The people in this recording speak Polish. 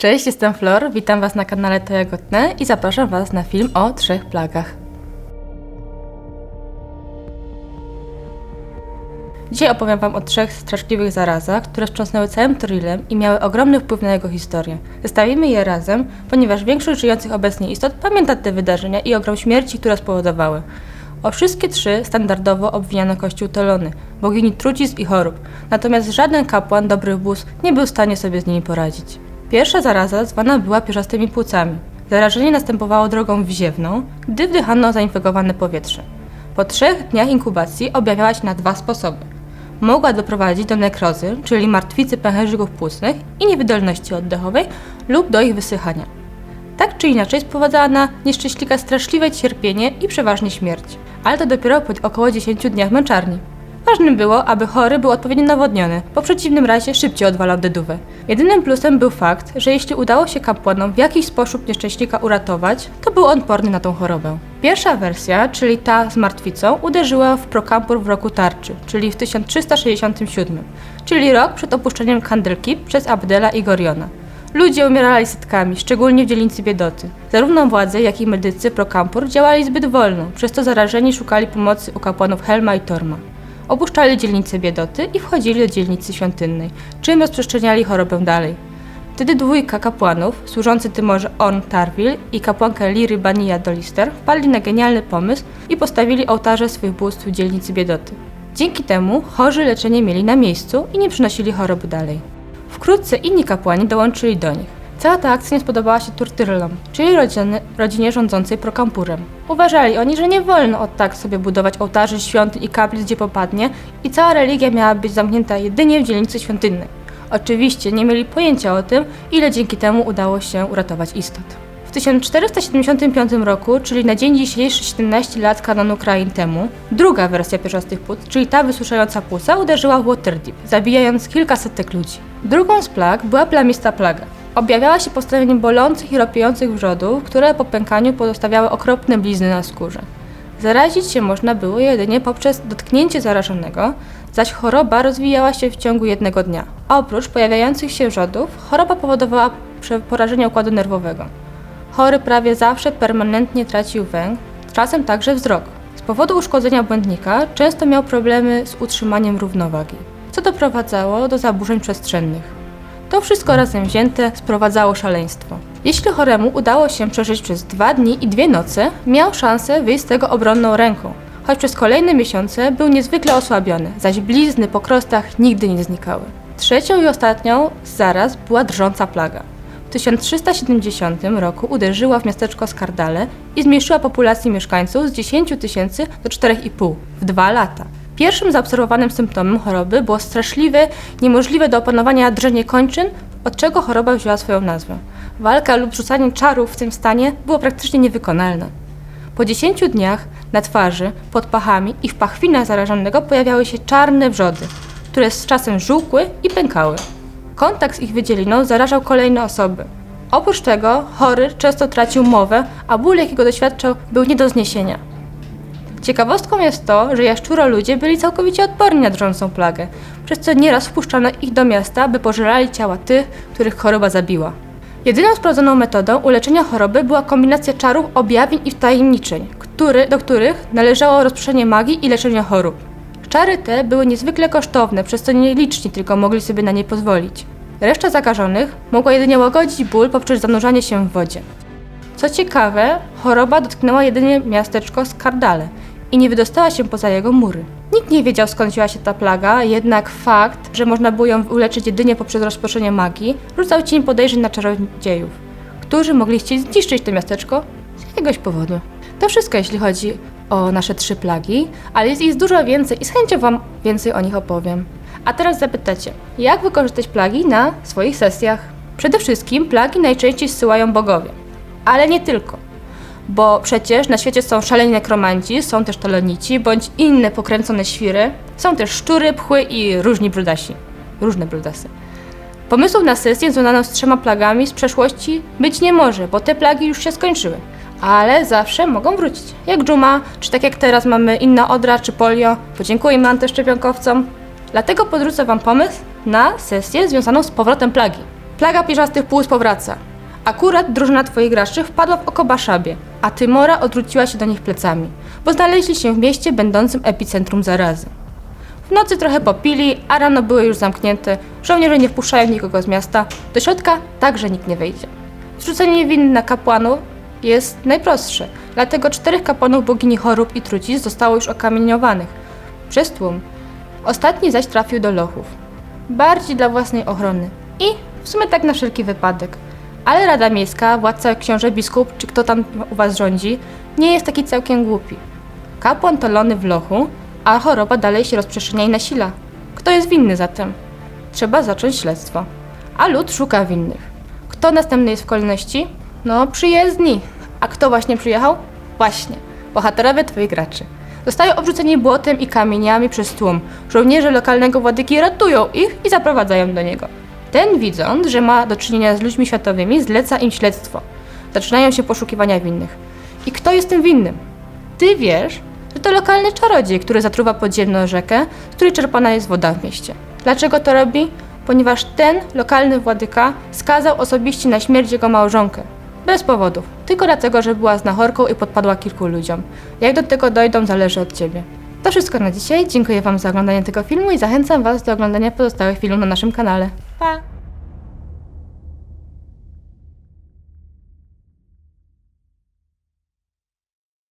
Cześć, jestem Flor, witam Was na kanale To Jagotne i zapraszam Was na film o trzech plagach. Dzisiaj opowiem Wam o trzech straszliwych zarazach, które wstrząsnęły całym Torilem i miały ogromny wpływ na jego historię. Zestawimy je razem, ponieważ większość żyjących obecnie istot pamięta te wydarzenia i ogrom śmierci, które spowodowały. O wszystkie trzy standardowo obwiniano kościół Tolony, bogini trucizn i chorób, natomiast żaden kapłan dobrych bóstw nie był w stanie sobie z nimi poradzić. Pierwsza zaraza zwana była pierzastymi płucami. Zarażenie następowało drogą wziewną, gdy wdychano zainfekowane powietrze. Po trzech dniach inkubacji objawiała się na dwa sposoby. Mogła doprowadzić do nekrozy, czyli martwicy pęcherzyków płucnych i niewydolności oddechowej lub do ich wysychania. Tak czy inaczej sprowadzała na nieszczęśnika straszliwe cierpienie i przeważnie śmierć, ale to dopiero po około 10 dniach męczarni. Ważnym było, aby chory był odpowiednio nawodniony, bo w przeciwnym razie szybciej odwalał dedówę. Jedynym plusem był fakt, że jeśli udało się kapłanom w jakiś sposób nieszczęśnika uratować, to był on porny na tą chorobę. Pierwsza wersja, czyli ta z martwicą, uderzyła w Prokampur w roku tarczy, czyli w 1367, czyli rok przed opuszczeniem Kandelki przez Abdela i Goriona. Ludzie umierali setkami, szczególnie w dzielnicy Biedoty. Zarówno władze, jak i medycy Prokampur działali zbyt wolno, przez to zarażeni szukali pomocy u kapłanów Helma i Torma. Opuszczali dzielnicę Biedoty i wchodzili do dzielnicy świątynnej, czym rozprzestrzeniali chorobę dalej. Wtedy dwójka kapłanów, służący Tymorze On Tarwil i kapłanka Liry Bania Dolister, wpadli na genialny pomysł i postawili ołtarze swych bóstw w dzielnicy Biedoty. Dzięki temu chorzy leczenie mieli na miejscu i nie przynosili choroby dalej. Wkrótce inni kapłani dołączyli do nich. Cała ta akcja nie spodobała się Turtyrlom, czyli rodziny, rodzinie rządzącej Prokampurem. Uważali oni, że nie wolno od tak sobie budować ołtarzy, świątyń i kaplic gdzie popadnie i cała religia miała być zamknięta jedynie w dzielnicy świątynnej. Oczywiście nie mieli pojęcia o tym, ile dzięki temu udało się uratować istot. W 1475 roku, czyli na dzień dzisiejszy 17 lat kanonu krain temu, druga wersja pierzastych płuc, czyli ta wysuszająca płuca, uderzyła w Waterdeep, zabijając kilkasetek ludzi. Drugą z plag była plamista plaga. Objawiała się postawieniem bolących i ropiejących wrzodów, które po pękaniu pozostawiały okropne blizny na skórze. Zarazić się można było jedynie poprzez dotknięcie zarażonego, zaś choroba rozwijała się w ciągu jednego dnia. Oprócz pojawiających się wrzodów, choroba powodowała porażenie układu nerwowego. Chory prawie zawsze permanentnie tracił węch, czasem także wzrok. Z powodu uszkodzenia błędnika często miał problemy z utrzymaniem równowagi, co doprowadzało do zaburzeń przestrzennych. To wszystko razem wzięte sprowadzało szaleństwo. Jeśli choremu udało się przeżyć przez dwa dni i dwie noce, miał szansę wyjść z tego obronną ręką, choć przez kolejne miesiące był niezwykle osłabiony, zaś blizny po krostach nigdy nie znikały. Trzecią i ostatnią zaraz była drżąca plaga. W 1370 roku uderzyła w miasteczko Skardale i zmniejszyła populację mieszkańców z 10 tysięcy do 4,5 w dwa lata. Pierwszym zaobserwowanym symptomem choroby było straszliwe, niemożliwe do opanowania drżenie kończyn, od czego choroba wzięła swoją nazwę. Walka lub rzucanie czarów w tym stanie było praktycznie niewykonalne. Po 10 dniach na twarzy, pod pachami i w pachwinach zarażonego pojawiały się czarne wrzody, które z czasem żółkły i pękały. Kontakt z ich wydzieliną zarażał kolejne osoby. Oprócz tego chory często tracił mowę, a ból, jakiego doświadczał, był nie do zniesienia. Ciekawostką jest to, że jaszczuro ludzie byli całkowicie odporni na drżącą plagę, przez co nieraz wpuszczano ich do miasta, by pożerali ciała tych, których choroba zabiła. Jedyną sprawdzoną metodą uleczenia choroby była kombinacja czarów, objawień i wtajemniczeń, który, do których należało rozproszenie magii i leczenie chorób. Czary te były niezwykle kosztowne, przez co nieliczni tylko mogli sobie na nie pozwolić. Reszta zakażonych mogła jedynie łagodzić ból poprzez zanurzanie się w wodzie. Co ciekawe, choroba dotknęła jedynie miasteczko Skardale i nie wydostała się poza jego mury. Nikt nie wiedział skąd wzięła się ta plaga, jednak fakt, że można było ją uleczyć jedynie poprzez rozproszenie magii, rzucał cień podejrzeń na czarodziejów, którzy mogli chcieć zniszczyć to miasteczko z jakiegoś powodu. To wszystko jeśli chodzi o nasze trzy plagi, ale jest ich dużo więcej i z chęcią Wam więcej o nich opowiem. A teraz zapytacie, jak wykorzystać plagi na swoich sesjach? Przede wszystkim plagi najczęściej zsyłają bogowie, ale nie tylko. Bo przecież na świecie są szaleni nekromanci, są też talonici, bądź inne pokręcone świry, są też szczury, pchły i różni brudasi. Różne brudasy. Pomysłów na sesję związaną z trzema plagami z przeszłości być nie może, bo te plagi już się skończyły. Ale zawsze mogą wrócić. Jak dżuma, czy tak jak teraz mamy inna odra, czy polio. Podziękujmy antyszczepionkowcom. Dlatego podrzucę Wam pomysł na sesję związaną z powrotem plagi. Plaga pierzastych płuc powraca. Akurat drużyna twoich graczy wpadła w oko Baszabie, a Tymora odwróciła się do nich plecami, bo znaleźli się w mieście będącym epicentrum zarazy. W nocy trochę popili, a rano były już zamknięte, żołnierze nie wpuszczają nikogo z miasta, do środka także nikt nie wejdzie. Zrzucenie win na kapłanów jest najprostsze, dlatego czterech kapłanów bogini chorób i trucizn zostało już okamieniowanych przez tłum. Ostatni zaś trafił do lochów. Bardziej dla własnej ochrony. I w sumie tak na wszelki wypadek. Ale Rada Miejska, władca, książę biskup, czy kto tam u was rządzi, nie jest taki całkiem głupi. Kapłan tolony w lochu, a choroba dalej się rozprzestrzenia i nasila. Kto jest winny zatem? Trzeba zacząć śledztwo. A lud szuka winnych. Kto następny jest w kolejności? No, przyjezdni. A kto właśnie przyjechał? Właśnie, bohaterowie twoich graczy. Zostają obrzuceni błotem i kamieniami przez tłum. Żołnierze lokalnego władyki ratują ich i zaprowadzają do niego. Ten, widząc, że ma do czynienia z ludźmi światowymi, zleca im śledztwo. Zaczynają się poszukiwania winnych. I kto jest tym winnym? Ty wiesz, że to lokalny czarodziej, który zatruwa podziemną rzekę, z której czerpana jest woda w mieście. Dlaczego to robi? Ponieważ ten lokalny władyka skazał osobiście na śmierć jego małżonkę. Bez powodów. Tylko dlatego, że była znachorką i podpadła kilku ludziom. Jak do tego dojdą, zależy od ciebie. To wszystko na dzisiaj. Dziękuję Wam za oglądanie tego filmu i zachęcam Was do oglądania pozostałych filmów na naszym kanale. Pa!